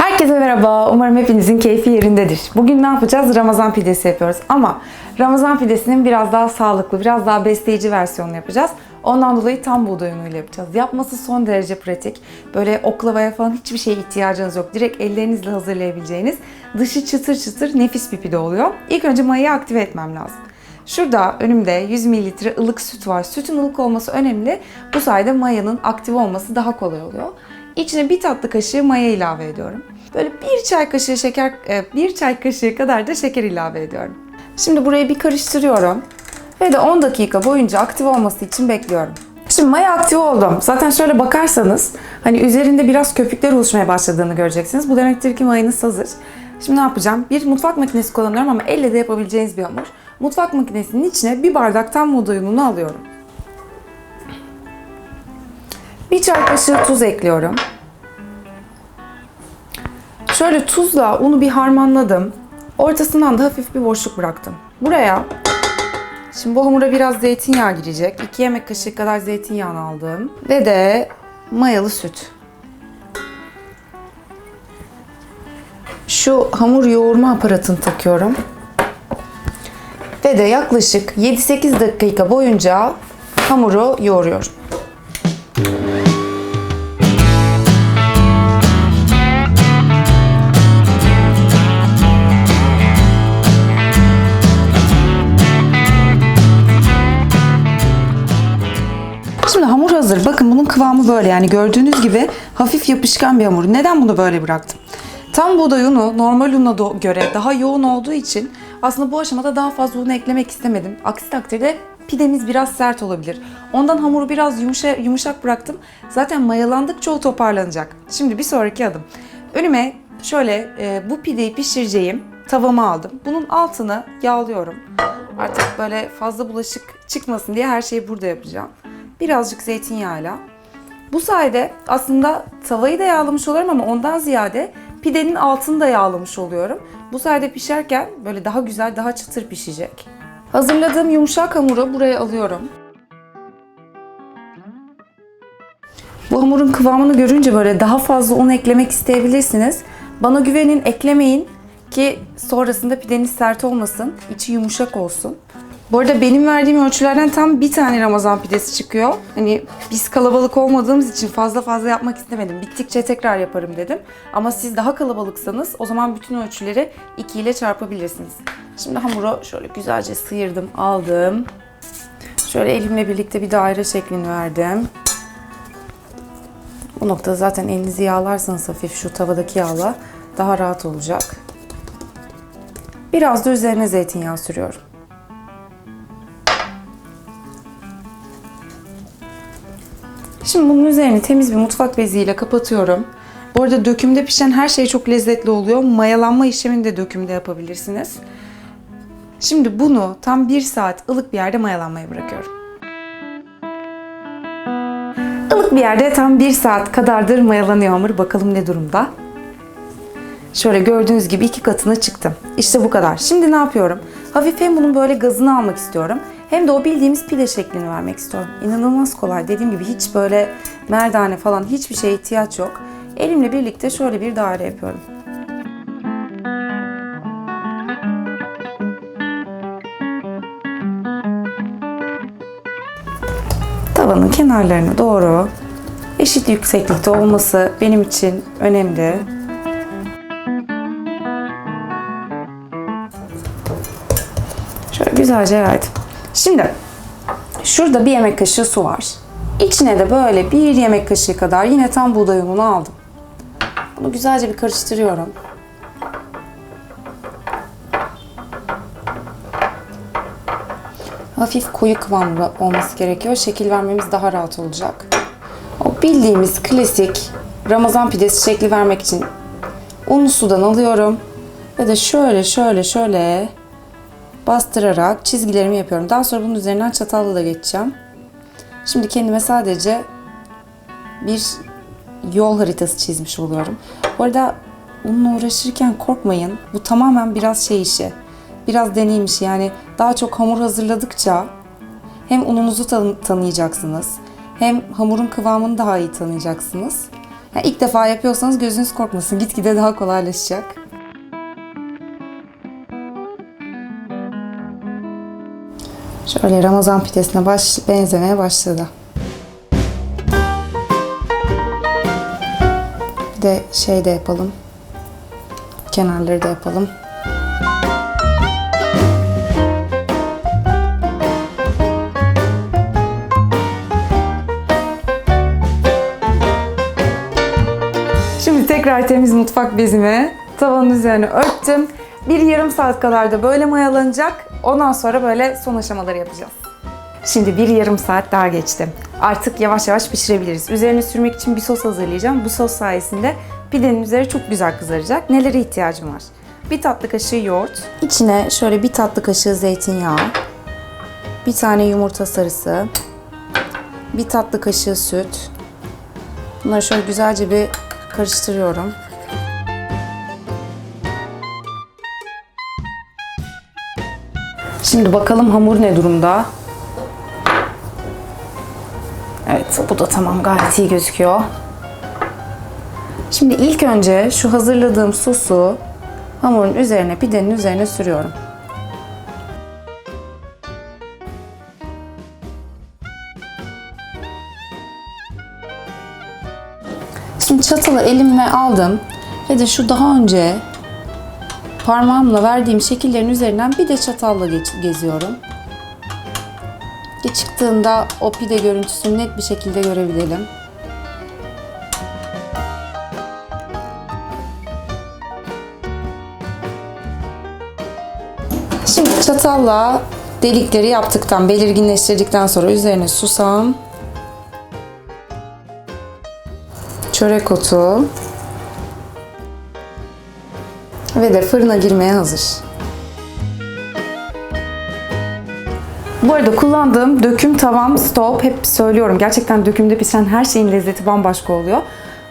Herkese merhaba. Umarım hepinizin keyfi yerindedir. Bugün ne yapacağız? Ramazan pidesi yapıyoruz. Ama Ramazan pidesinin biraz daha sağlıklı, biraz daha besleyici versiyonunu yapacağız. Ondan dolayı tam buğday unuyla yapacağız. Yapması son derece pratik. Böyle oklavaya falan hiçbir şeye ihtiyacınız yok. Direkt ellerinizle hazırlayabileceğiniz, dışı çıtır çıtır nefis bir pide oluyor. İlk önce mayayı aktive etmem lazım. Şurada önümde 100 mililitre ılık süt var. Sütün ılık olması önemli. Bu sayede mayanın aktif olması daha kolay oluyor. İçine bir tatlı kaşığı maya ilave ediyorum. Böyle bir çay kaşığı şeker, e, bir çay kaşığı kadar da şeker ilave ediyorum. Şimdi burayı bir karıştırıyorum ve de 10 dakika boyunca aktif olması için bekliyorum. Şimdi maya aktif oldum. Zaten şöyle bakarsanız hani üzerinde biraz köpükler oluşmaya başladığını göreceksiniz. Bu demektir ki mayınız hazır. Şimdi ne yapacağım? Bir mutfak makinesi kullanıyorum ama elle de yapabileceğiniz bir hamur. Mutfak makinesinin içine bir bardak tam buğday ununu alıyorum. Bir çay kaşığı tuz ekliyorum. Şöyle tuzla unu bir harmanladım. Ortasından da hafif bir boşluk bıraktım. Buraya şimdi bu hamura biraz zeytinyağı girecek. 2 yemek kaşığı kadar zeytinyağını aldım. Ve de mayalı süt. Şu hamur yoğurma aparatını takıyorum. Ve de yaklaşık 7-8 dakika boyunca hamuru yoğuruyorum. Hazır. Bakın bunun kıvamı böyle. Yani gördüğünüz gibi hafif yapışkan bir hamur. Neden bunu böyle bıraktım? Tam buğday unu normal una göre daha yoğun olduğu için aslında bu aşamada daha fazla un eklemek istemedim. Aksi takdirde pidemiz biraz sert olabilir. Ondan hamuru biraz yumuşa, yumuşak bıraktım. Zaten mayalandıkça o toparlanacak. Şimdi bir sonraki adım. Önüme şöyle e, bu pideyi pişireceğim tavamı aldım. Bunun altını yağlıyorum. Artık böyle fazla bulaşık çıkmasın diye her şeyi burada yapacağım. Birazcık zeytinyağıyla. Bu sayede aslında tavayı da yağlamış oluyorum ama ondan ziyade pidenin altını da yağlamış oluyorum. Bu sayede pişerken böyle daha güzel, daha çıtır pişecek. Hazırladığım yumuşak hamuru buraya alıyorum. Bu hamurun kıvamını görünce böyle daha fazla un eklemek isteyebilirsiniz. Bana güvenin, eklemeyin ki sonrasında pideniz sert olmasın, içi yumuşak olsun. Bu arada benim verdiğim ölçülerden tam bir tane Ramazan pidesi çıkıyor. Hani biz kalabalık olmadığımız için fazla fazla yapmak istemedim. Bittikçe tekrar yaparım dedim. Ama siz daha kalabalıksanız o zaman bütün ölçüleri 2 ile çarpabilirsiniz. Şimdi hamuru şöyle güzelce sıyırdım, aldım. Şöyle elimle birlikte bir daire şeklini verdim. Bu noktada zaten elinizi yağlarsanız hafif şu tavadaki yağla daha rahat olacak. Biraz da üzerine zeytinyağı sürüyorum. Şimdi bunun üzerini temiz bir mutfak beziyle kapatıyorum. Bu arada dökümde pişen her şey çok lezzetli oluyor. Mayalanma işlemini de dökümde yapabilirsiniz. Şimdi bunu tam bir saat ılık bir yerde mayalanmaya bırakıyorum. Ilık bir yerde tam bir saat kadardır mayalanıyor hamur. Bakalım ne durumda. Şöyle gördüğünüz gibi iki katına çıktım. İşte bu kadar. Şimdi ne yapıyorum? Hafif hem bunun böyle gazını almak istiyorum. Hem de o bildiğimiz pide şeklini vermek istiyorum. İnanılmaz kolay. Dediğim gibi hiç böyle merdane falan hiçbir şeye ihtiyaç yok. Elimle birlikte şöyle bir daire yapıyorum. Tavanın kenarlarına doğru eşit yükseklikte olması benim için önemli. Şöyle güzelce yaydım. Şimdi şurada bir yemek kaşığı su var. İçine de böyle bir yemek kaşığı kadar yine tam buğday ununu aldım. Bunu güzelce bir karıştırıyorum. Hafif koyu kıvamlı olması gerekiyor. Şekil vermemiz daha rahat olacak. O bildiğimiz klasik Ramazan pidesi şekli vermek için unu sudan alıyorum. Ve de şöyle şöyle şöyle bastırarak çizgilerimi yapıyorum. Daha sonra bunun üzerinden çatalla da geçeceğim. Şimdi kendime sadece bir yol haritası çizmiş oluyorum. Bu arada unla uğraşırken korkmayın. Bu tamamen biraz şey işi. Biraz deneyim işi. Yani daha çok hamur hazırladıkça hem ununuzu tan- tanıyacaksınız hem hamurun kıvamını daha iyi tanıyacaksınız. Yani ilk defa yapıyorsanız gözünüz korkmasın. Gitgide daha kolaylaşacak. Şöyle Ramazan pidesine baş, benzemeye başladı. Bir de şey de yapalım. Kenarları da yapalım. Şimdi tekrar temiz mutfak bezimi tavanın üzerine örttüm. Bir yarım saat kadar da böyle mayalanacak. Ondan sonra böyle son aşamaları yapacağız. Şimdi bir yarım saat daha geçti. Artık yavaş yavaş pişirebiliriz. Üzerine sürmek için bir sos hazırlayacağım. Bu sos sayesinde pidenin üzeri çok güzel kızaracak. Nelere ihtiyacım var? Bir tatlı kaşığı yoğurt. İçine şöyle bir tatlı kaşığı zeytinyağı. Bir tane yumurta sarısı. Bir tatlı kaşığı süt. Bunları şöyle güzelce bir karıştırıyorum. Şimdi bakalım hamur ne durumda. Evet bu da tamam gayet iyi gözüküyor. Şimdi ilk önce şu hazırladığım sosu hamurun üzerine pidenin üzerine sürüyorum. Şimdi çatalı elimle aldım ve de şu daha önce parmağımla verdiğim şekillerin üzerinden bir de çatalla geziyorum. Ki çıktığında o pide görüntüsünü net bir şekilde görebilelim. Şimdi çatalla delikleri yaptıktan, belirginleştirdikten sonra üzerine susam, çörek otu ve de fırına girmeye hazır. Bu arada kullandığım döküm tavam stop hep söylüyorum. Gerçekten dökümde pişen her şeyin lezzeti bambaşka oluyor.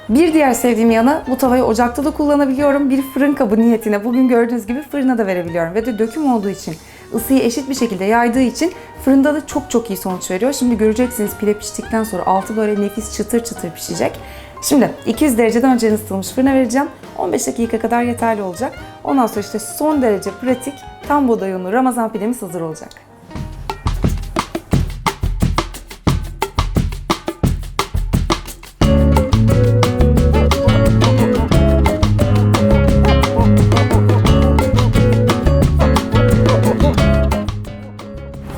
Bir diğer sevdiğim yanı bu tavayı ocakta da kullanabiliyorum. Bir fırın kabı niyetine bugün gördüğünüz gibi fırına da verebiliyorum. Ve de döküm olduğu için ısıyı eşit bir şekilde yaydığı için fırında da çok çok iyi sonuç veriyor. Şimdi göreceksiniz pide piştikten sonra altı böyle nefis çıtır çıtır pişecek. Şimdi 200 dereceden önce ısıtılmış fırına vereceğim. 15 dakika kadar yeterli olacak. Ondan sonra işte son derece pratik tam buğday unlu Ramazan pidemiz hazır olacak.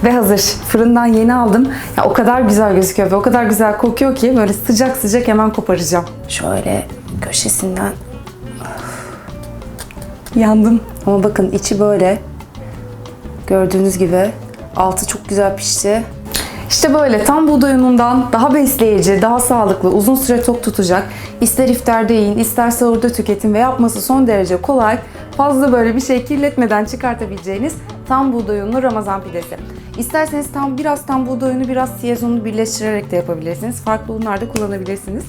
Ve hazır. Fırından yeni aldım. Ya o kadar güzel gözüküyor ve o kadar güzel kokuyor ki böyle sıcak sıcak hemen koparacağım. Şöyle köşesinden yandım. Ama bakın içi böyle. Gördüğünüz gibi altı çok güzel pişti. İşte böyle tam buğday unundan daha besleyici, daha sağlıklı, uzun süre tok tutacak. İster iftarda yiyin, ister sahurda tüketin ve yapması son derece kolay. Fazla böyle bir şey kirletmeden çıkartabileceğiniz tam buğday unlu Ramazan pidesi. İsterseniz tam biraz tam buğday unu, biraz siyaz unu birleştirerek de yapabilirsiniz. Farklı unlar da kullanabilirsiniz.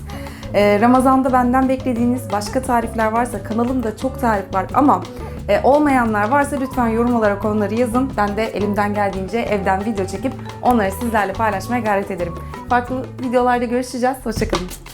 Ee, Ramazan'da benden beklediğiniz başka tarifler varsa kanalımda çok tarif var ama e, olmayanlar varsa lütfen yorum olarak onları yazın. Ben de elimden geldiğince evden video çekip onları sizlerle paylaşmaya gayret ederim. Farklı videolarda görüşeceğiz. Hoşçakalın.